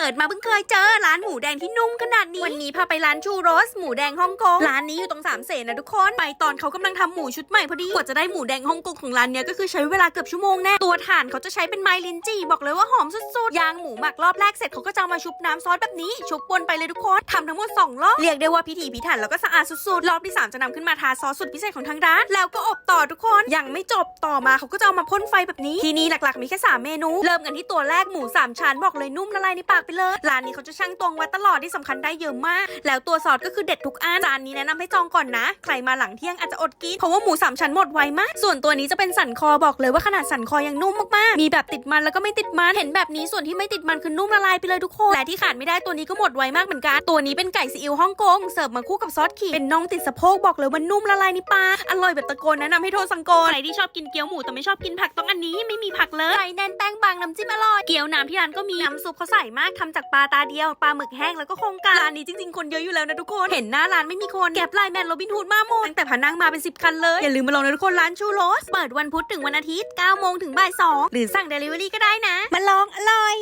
กิดมาเพิ่งเคยเจอร้านหมูแดงที่นุ่มขนาดนี้ วันนี้พาไปร้านชูโรส หมูแดงฮ่องกง ร้านนี้อยู่ตรงสามเสนนะทุกคน ไปตอนเขากำลังทำหมูชุดใหม่พอดี กว่าจะได้หมูแดงฮ่องกงของร้านเนี้ยก็คือใช้เวลาเกือบชั่วโมงแน่ ตัวถ่านเขาจะใช้เป็นไม้ลินจีบอกเลยว่าหอมสุดๆ ยางหมูหมักรอบแรกเสร็จเขาก็จะเอามาชุบน้ำซอสแบบนี้ ชุบวนไปเลยทุกคนทำทั้งหมดสองรอบ เรียกได้ว่าพิถีพิถันแล้วก็สะอาดสุดๆ รอบที่สามจะนำขึ้นมาทาซอสสุดพิเศษของทางร้าน แล้วก็อบต่อทุกคน ยังไม่จบต่อมาเขาก็จะเอามาพ่นไฟแบบนี้ ที่นี่หลักๆมีแค่สามเมนู เริ่มกันที่ตัวแรกหมูสามชั้นบอกเลยนุ่มละลายในปากไปเลย ร้านนี้เขาจะช่างตวงไว้ตลอดที่สำคัญได้เยอะมาก แล้วตัวซอสก็คือเด็ดทุกอันจานนี้แนะนำให้จองก่อนนะ ใครมาหลังเที่ยงอาจจะอดกิน เพราะว่าหมูสามชั้นหมดไวมาก ส่วนตัวนี้จะเป็นสันคอบอกเลยว่าขนาดสันคอยังนุ่มมากๆ มีแบบติดมันแล้วก็ไม่ติดมัน เห็นแบบนี้ส่วนที่ไม่ติดมันคือนุ่มละลายไปเลยทุกคน และที่ขาดไม่ได้ตัวนี้ก็หมดไวมากเหมือนกัน ตัวนี้เป็นไก่ซีอิ๊วฮ่องกง เสิร์ฟมาคู่กับซอสขิง เป็นน่องติดสะโพกบอกเลยว่านุ่มละลายในปาก อร่อยแบบตะโกนแนะนำให้โทรสั่งก่อน ใครที่ชอบกินเกี๊ยวหมูแต่ไม่ชอบกินผักต้องอันนี้ไม่มีผักเลยไก่แน่นแป้งบางน้ำจิ้มอร่อย เกี๊ยวน้ำที่ร้านก็มีน้ำซุปเขาใส่มากทำจากปลาตาเดียวปลาหมึกแห้งแล้วก็โครงการร้านนี้จริงๆคนเยอะอยู่แล้วนะทุกคนเห็นหน้าร้านไม่มีคนแกร็บไลน์แมนโรบินฮูดมาหมดตั้งแต่พานั่งมาเป็น10คันเลยอย่าลืมมาลองนะทุกคนร้านชูโรสเปิดวันพุธถึงวันอาทิตย์9โมงถึงบ่าย2หรือสั่งเดลิเวอรี่ก็ได้นะ มาลองอร่อย